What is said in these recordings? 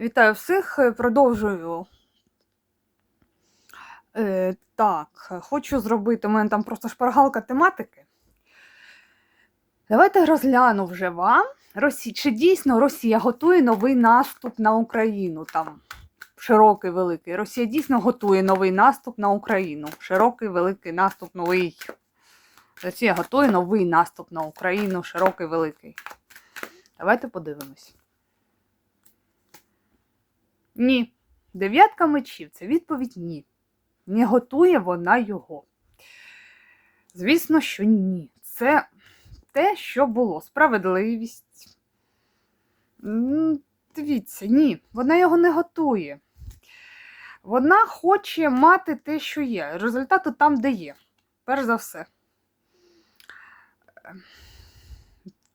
Вітаю всіх. Е, Продовжую. Е, так, хочу зробити. У мене там просто шпаргалка тематики. Давайте розгляну вже вам. Росі... Чи дійсно Росія готує новий наступ на Україну? Там широкий великий. Росія дійсно готує новий наступ на Україну. Широкий великий наступ новий. Росія готує новий наступ на Україну. Широкий великий. Давайте подивимось. Ні. Дев'ятка мечів це відповідь ні. Не готує вона його. Звісно, що ні. Це те, що було. Справедливість. Дивіться, ні, вона його не готує. Вона хоче мати те, що є. Результати там, де є. Перш за все.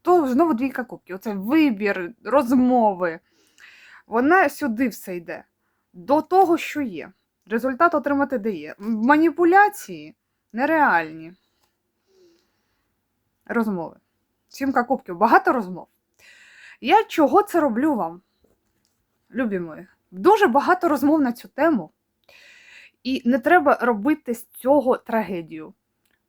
То знову двійка кубків. Оце вибір, розмови. Вона сюди все йде. До того, що є. Результат отримати де є. Маніпуляції нереальні. Розмови. Сімка кубків. Багато розмов. Я чого це роблю вам? Любі мої. Дуже багато розмов на цю тему. І не треба робити з цього трагедію.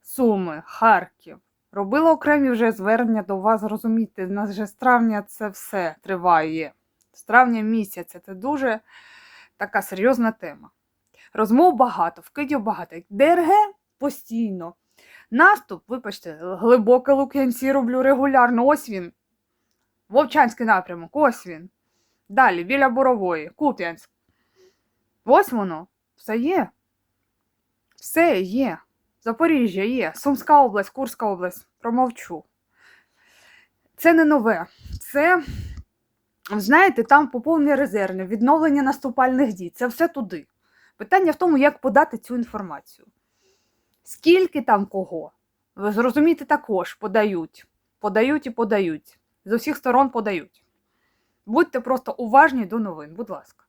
Суми, Харків. Робила окремі вже звернення до вас, зрозуміти, в нас вже з травня це все триває. З травня місяця це дуже така серйозна тема. Розмов багато, вкидів багато. ДРГ постійно. Наступ, вибачте, глибоке Лук'янці роблю регулярно. Ось він. Вовчанський напрямок, ось він. Далі, біля Борової, Куп'янськ. Ось воно. Все є. Все є. Запоріжжя є. Сумська область, Курська область. Промовчу. Це не нове. Це, знаєте, там поповнення резервне, відновлення наступальних дій. Це все туди. Питання в тому, як подати цю інформацію. Скільки там кого? Ви зрозумієте також, подають. Подають і подають. З усіх сторон подають. Будьте просто уважні до новин, будь ласка.